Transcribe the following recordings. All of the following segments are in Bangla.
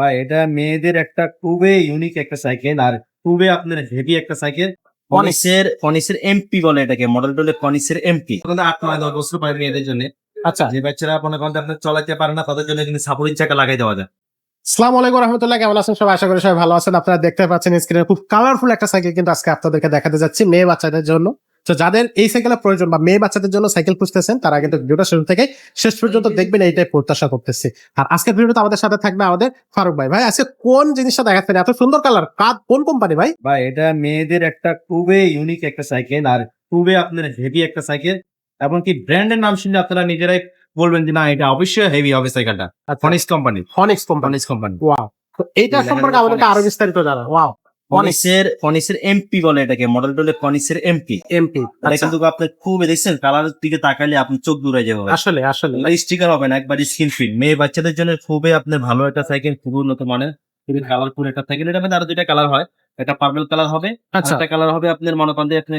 বা এটা মেয়েদের একটা খুবই ইউনিক একটা সাইকেল আর খুবই আপনার হেভি একটা সাইকেল কনিসের কনিসের এমপি বলে এটাকে মডেল টলে কনিসের এমপি আট নয় দশ বছর পায় মেয়েদের জন্য। আচ্ছা। যে বাচ্চারা মনে করেন আপনার চলাতে পারে না তাদের জন্য কিন্তু সাপোর্টিং চাকা লাগাই দেওয়া যায়। সালাম আলাইকুম রহমতুল্লাহ কেমন আছেন সবাই? আশা করি সবাই ভালো আছেন। আপনারা দেখতে পাচ্ছেন স্ক্রিনে খুব কালারফুল একটা সাইকেল কিন্তু আজকে আপনাদেরকে দেখাতে যাচ্ছি মেয়ে বাচ্চাদের জন্য। তো যাদের এই সাইকেলের প্রয়োজন বা মেয়ে বাচ্চাদের জন্য সাইকেল খুঁজতেছেন তারা কিন্তু ভিডিওটা শুরু থেকে শেষ পর্যন্ত দেখবেন এইটাই প্রত্যাশা করতেছি। আর আজকের ভিডিওতে আমাদের সাথে থাকবে আমাদের ফারুক ভাই। ভাই আজকে কোন জিনিসটা দেখাচ্ছেন? এত সুন্দর কালার কাদ কোন কোম্পানি ভাই? বা এটা মেয়েদের একটা খুবই ইউনিক একটা সাইকেল আর খুবই আপনার হেভি একটা সাইকেল এমনকি ব্র্যান্ডের নাম শুনলে আপনারা নিজেরাই বলবেন যে না এটা অবশ্যই হেভি হবে সাইকেলটা Phoenix company Phoenix company Phoenix company wow তো এইটা সম্পর্কে আমাদেরকে আরও বিস্তারিত জানা ওয়াও কনিসের কনিসের এমপি বলে এটাকে মডেল টলে কনিসের এমপি এমপি এটা কিন্তু আপনি খুব দেখছেন কালারের দিকে তাকালে আপনি চোখ দূরে যাবে আসলে আসলে। স্টিকার হবে না একবার স্ক্রিন ফিট মেয়ে বাচ্চাদের জন্য খুবই আপনার ভালো একটা সাইকেল খুবই উন্নত মানের খুবই কালারফুল একটা সাইকেল এটা মধ্যে আরও দুইটা কালার হয়। একটা পার্পল কালার হবে আচ্ছা। একটা কালার হবে আপনার মনে করেন আপনি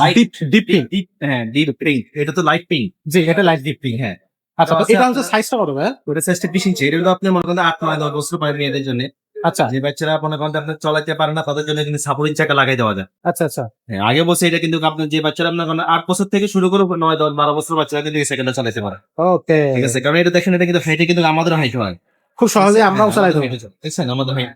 লাইট ডিপ পিঙ্ক ডিপ হ্যাঁ ডিপ পিঙ্ক এটা তো লাইট পিঙ্ক জি এটা লাইট ডিপ পিঙ্ক হ্যাঁ। আচ্ছা আচ্ছা, এটা হচ্ছে সাইজটা কত ভাই? ওটা সাইজটা বিশ ইঞ্চি এটা হলো আপনার মনে করেন আট নয় দশ বছর পায় মেয়েদের জন্য। আচ্ছা। যে বাচ্চারা মনে করেন আপনার চলাতে পারে না তাদের জন্য কিন্তু সাপোর্টিং চাকা লাগাই দেওয়া যায়। আচ্ছা আচ্ছা। হ্যাঁ, আগে বসে এটা কিন্তু আপনার যে বাচ্চারা আপনার আট বছর থেকে শুরু করে নয় দশ বারো বছর বাচ্চারা কিন্তু সাইকেলটা চালাতে পারে। ওকে। ঠিক আছে কারণ এটা দেখেন এটা কিন্তু হাইটে কিন্তু আমাদের হাইট হয়। খুব সহজে আমরাও চালাই দেবো দেখছেন আমাদের হাইট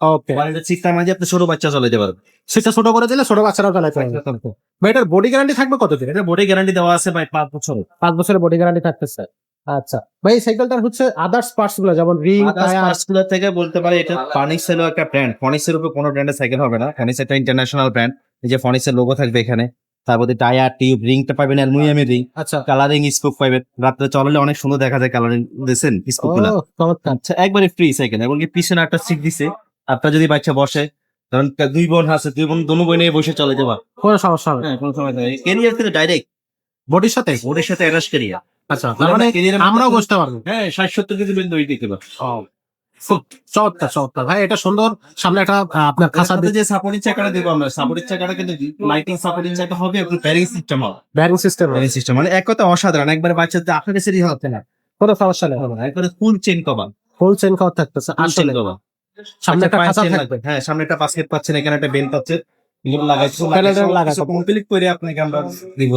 ওকে। এটা চিকটা মাঝে আপনি ছোট বাচ্চা পারবে সেটা ছোট করে দিলে ছোট বাচ্চারাও চালাতে পারবে। ভাই এটার বডি গ্যারান্টি থাকবে কতদিন? এটা বোর্ডে গ্যারান্টি দেওয়া আছে ভাই পাঁচ বছর পাঁচ বছরের বডি গ্যারান্টি থাকতেছে। আচ্ছা। ভাই সাইকেলটার হচ্ছে আদার্স পার্টসগুলো যেমন রিং টায়ার পার্টসগুলো থেকে বলতে পারি এটা ফনিক্স হলো একটা ব্র্যান্ড ফনিক্সের উপর কোনো ব্র্যান্ডের সাইকেল হবে না। ফনিক্স একটা ইন্টারন্যাশনাল ব্র্যান্ড এই যে ফনিক্সের লোগো থাকবে এখানে। তারপরে টায়ার টিউব রিংটা পাবেন অ্যালুমিনিয়ামের রিং আচ্ছা। কালারিং স্কোপ পাবেন। রাত্রে চলালে অনেক সুন্দর দেখা যায় কালারিং দিয়েছেন স্কোপগুলা। আচ্ছা একবারে ফ্রি সাইকেল। এবং কি পিছনে একটা সিট দিছে। আপনার যদি বাচ্চা বসে ধরেন কা- দুই বোন আছে দুই বোন দোনো বোনে বসে চলে যাবা। কোনো সমস্যা হবে হ্যাঁ কোনো সময় নেই কেরিয়ার থেকে ডাইরেক্ট বডির সাথে? ওদের সাথে অ্যাটাচ কেরিয়ার আচ্ছা তার মানে আমরাও বসতে পারব। হ্যাঁ ষাট সত্তর কেজি পর্যন্ত ওই দিতে পারো চমৎকার চমৎকার। ভাই এটা সুন্দর। সামনে একটা আপনার খাঁচা যে সাপোর্টিং চাকাটা দেবো আমরা সাপোর্টিং চাকাটা কিন্তু লাইটিং সাপোর্টিং চাকা হবে একটু ব্যারিং সিস্টেম হবে। ব্যারিং সিস্টেম ব্যারিং সিস্টেম মানে এক কথা অসাধারণ। একবারে বাচ্চাদের আপনার কাছে হতে না কোনো সমস্যা নেই। একবারে full chain cover full chain খাওয়া থাকতেছে আসলে। সামনে একটা খাঁচা থাকবে। হ্যাঁ সামনে একটা বাস্কেট পাচ্ছেন এখানে একটা বেল পাচ্ছেন এগুলো লাগাইছে Pellet লাগাইছে। কমপ্লিট করে আপনাকে আমরা দিব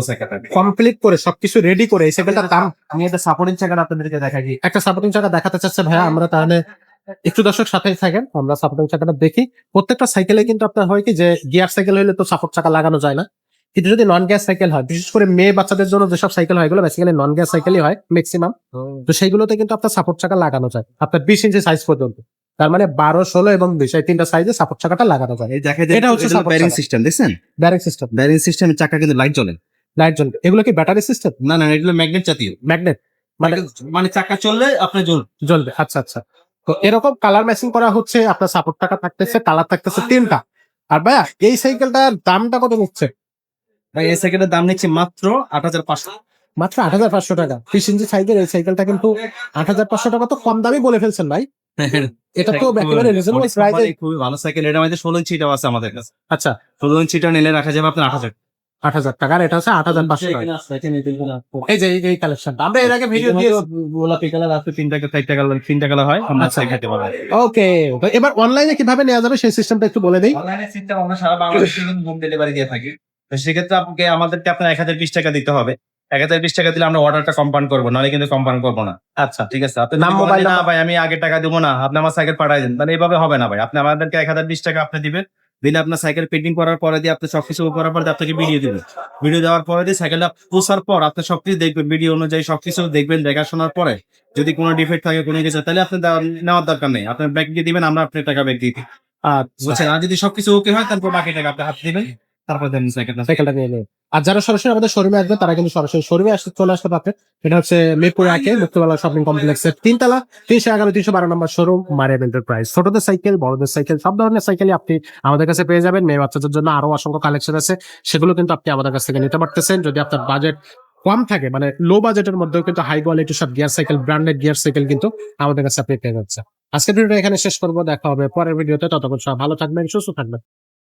কমপ্লিট করে সবকিছু রেডি করে এই সাইকেলটার দাম। আমি একটা সাপোর্টিং চাকাটা আপনাদেরকে দেখাই একটা সাপোর্টিং চাকা দেখাতে চাচ্ছে ভাইয়া আমরা তাহলে একটু দর্শক সাথে থাকেন আমরা সাপোর্টিং চাকাটা দেখি। প্রত্যেকটা সাইকেলে কিন্তু আপনার হয় কি যে গিয়ার সাইকেল হলে তো সাপোর্ট চাকা লাগানো যায় না। কিন্তু যদি নন গ্যাস সাইকেল হয় বিশেষ করে মেয়ে বাচ্চাদের জন্য যেসব সাইকেল হয় এগুলো বেসিক্যালি নন গ্যাস সাইকেলই হয় ম্যাক্সিমাম তো সেইগুলোতে কিন্তু আপনার সাপোর্ট চাকা লাগানো যায় আপনার বিশ ইঞ্চি সাইজ পর্যন্ত। তার মানে বারো ষোলো এবং বিশ এই তিনটা সাইজে সাপোর্ট চাকাটা লাগানো যায়। এই দেখা এটা হচ্ছে ব্যারিং। সিস্টেম দেখছেন? ব্যারিং সিস্টেম ব্যারিং সিস্টেম চাকা কিন্তু লাইট জ্বলে। লাইট জ্বলবে এগুলো কি ব্যাটারি সিস্টেম না না এগুলো ম্যাগনেট জাতীয়। ম্যাগনেট মানে মানে চাকা চললে আপনার জ্বল জ্বলবে। আচ্ছা আচ্ছা। তো এরকম কালার ম্যাচিং করা হচ্ছে আপনার সাপোর্ট টাকা থাকতেছে কালার থাকতেছে তিনটা। আর ভাইয়া এই সাইকেলটার দামটা কত নিচ্ছে? ভাই এই সাইকেলের দাম নিচ্ছে মাত্র আট হাজার পাঁচশো। মাত্র আট হাজার পাঁচশো টাকা। বিশ ইঞ্চি সাইজের এই সাইকেলটা কিন্তু আট হাজার পাঁচশো টাকা তো কম দামই বলে ফেলছেন ভাই। এটা একেবারে রিজনেবল প্রাইসে খুবই ভালো সাইকেল এটা ষোলো আছে আমাদের কাছে। আচ্ছা। ষোলো ইঞ্চিটা নিলে রাখা যাবে আপনার আট হাজার। আট হাজার টাকা এটা হচ্ছে আট হাজার পাঁচশো এই যে এই- এই কালেকশনটা আমরা এর আগে ভিডিও দিয়ে গোলাপি কালার আছে তিনটা চারটা কালার তিনটা কালার হয় আমরা। দেখাতে পারব। ওকে এবার অনলাইনে কীভাবে নেওয়া যাবে সেই সিস্টেমটা একটু বলে দিই। অনলাইনে সিস্টেম আমরা সারা বাংলাদেশে হোম ডেলিভারি দিয়ে থাকি। তো সেক্ষেত্রে আপনাকে আমাদেরকে আপনার এক হাজার বিশ টাকা দিতে হবে। এক হাজার বিশ টাকা দিলে আমরা অর্ডারটা কম্পাউন্ড করব নাহলে কিন্তু কম্পাউন্ড করব না। আচ্ছা। ঠিক আছে? আপনি নাম, মোবাইল না ভাই আমি আগে টাকা দেবো না আপনি আমার সাইকেল পাঠাই দেন তাহলে এইভাবে হবে না ভাই। আপনি আমাদেরকে এক হাজার বিশ টাকা আপনি দিবেন দিলে আপনার সাইকেল পেন্টিং করার পরে দিয়ে আপনি সবকিছু করার পরে আপনাকে ভিডিও দিবেন। ভিডিও দেওয়ার পরে দিয়ে সাইকেলটা পোষার পর আপনি সবকিছু দেখবেন ভিডিও অনুযায়ী সবকিছু দেখবেন দেখাশোনার পরে যদি কোনো ডিফেক্ট থাকে কোনো কিছু তাহলে আপনি নেওয়ার দরকার নেই। আপনার ব্যাগ দিয়ে দিবেন আমরা আপনার টাকা ব্যাগ দিয়ে দিই। আচ্ছা। বুঝছেন? আর যদি সবকিছু ওকে হয় তারপর বাকি টাকা আপনি হাত দিবেন। তারপর দেন সাইকেলটা সাইকেলটা নিয়ে নেই আর যারা সরাসরি আমাদের শোরুমে আসবে তারা কিন্তু সরাসরি শোরুমে আসতে চলে আসতে পারবে এটা হচ্ছে মিরপুর শপিং কমপ্লেক্সের তিনতলা, তিনশো এগারো, তিনশো বারো নম্বর শোরুম, মারিয়াম এন্টারপ্রাইজ ছোটদের সাইকেল, বড়দের সাইকেল, সব ধরনের সাইকেলই আপনি আমাদের কাছে পেয়ে যাবেন। মেয়ে বাচ্চাদের জন্য আরও অসংখ্য কালেকশন আছে। সেগুলো কিন্তু আপনি আমাদের কাছ থেকে নিতে পারতেছেন। যদি আপনার বাজেট কম থাকে মানে লো বাজেটের মধ্যেও কিন্তু হাই কোয়ালিটি সব gear cycle branded gear cycle কিন্তু আমাদের কাছে আপনি পেয়ে যাচ্ছে আজকের ভিডিওটা এখানে শেষ করব। দেখা হবে পরের ভিডিওতে ততক্ষণ সব ভালো থাকবেন, সুস্থ থাকবেন।